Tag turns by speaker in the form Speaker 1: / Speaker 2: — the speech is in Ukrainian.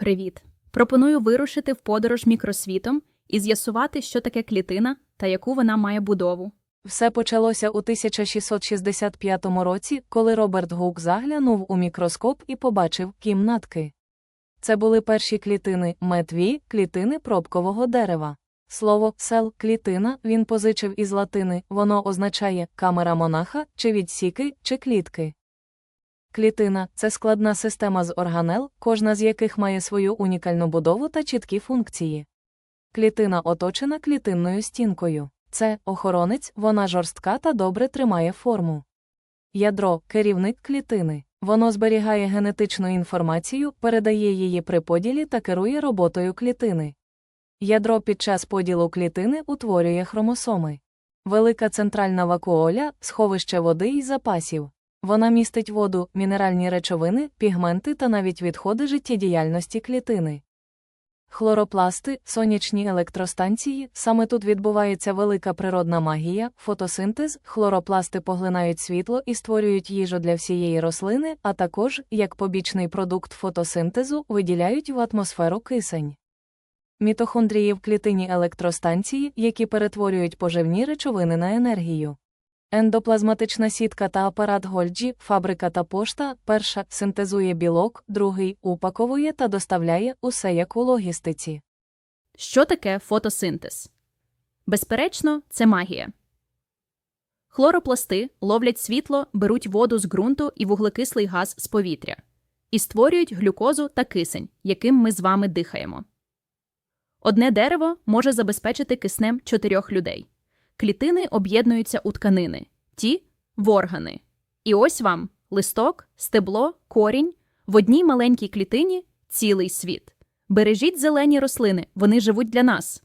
Speaker 1: Привіт! Пропоную вирушити в подорож мікросвітом і з'ясувати, що таке клітина та яку вона має будову.
Speaker 2: Все почалося у 1665 році, коли Роберт Гук заглянув у мікроскоп і побачив кімнатки. Це були перші клітини метві, клітини пробкового дерева. Слово сел клітина він позичив із латини, воно означає камера монаха, чи відсіки, чи клітки. Клітина це складна система з органел, кожна з яких має свою унікальну будову та чіткі функції. Клітина оточена клітинною стінкою. Це охоронець, вона жорстка та добре тримає форму. Ядро керівник клітини. Воно зберігає генетичну інформацію, передає її при поділі та керує роботою клітини. Ядро під час поділу клітини утворює хромосоми. Велика центральна вакуоля сховище води і запасів. Вона містить воду, мінеральні речовини, пігменти та навіть відходи життєдіяльності клітини. Хлоропласти, сонячні електростанції, саме тут відбувається велика природна магія, фотосинтез, хлоропласти поглинають світло і створюють їжу для всієї рослини, а також, як побічний продукт фотосинтезу, виділяють в атмосферу кисень. Мітохондрії в клітині електростанції, які перетворюють поживні речовини на енергію. Ендоплазматична сітка та апарат Гольджі, фабрика та пошта, перша синтезує білок, другий упаковує та доставляє усе як у логістиці.
Speaker 1: Що таке фотосинтез? Безперечно, це магія. Хлоропласти ловлять світло, беруть воду з ґрунту і вуглекислий газ з повітря і створюють глюкозу та кисень, яким ми з вами дихаємо. Одне дерево може забезпечити киснем чотирьох людей. Клітини об'єднуються у тканини, ті в органи. І ось вам листок, стебло, корінь в одній маленькій клітині цілий світ. Бережіть зелені рослини, вони живуть для нас.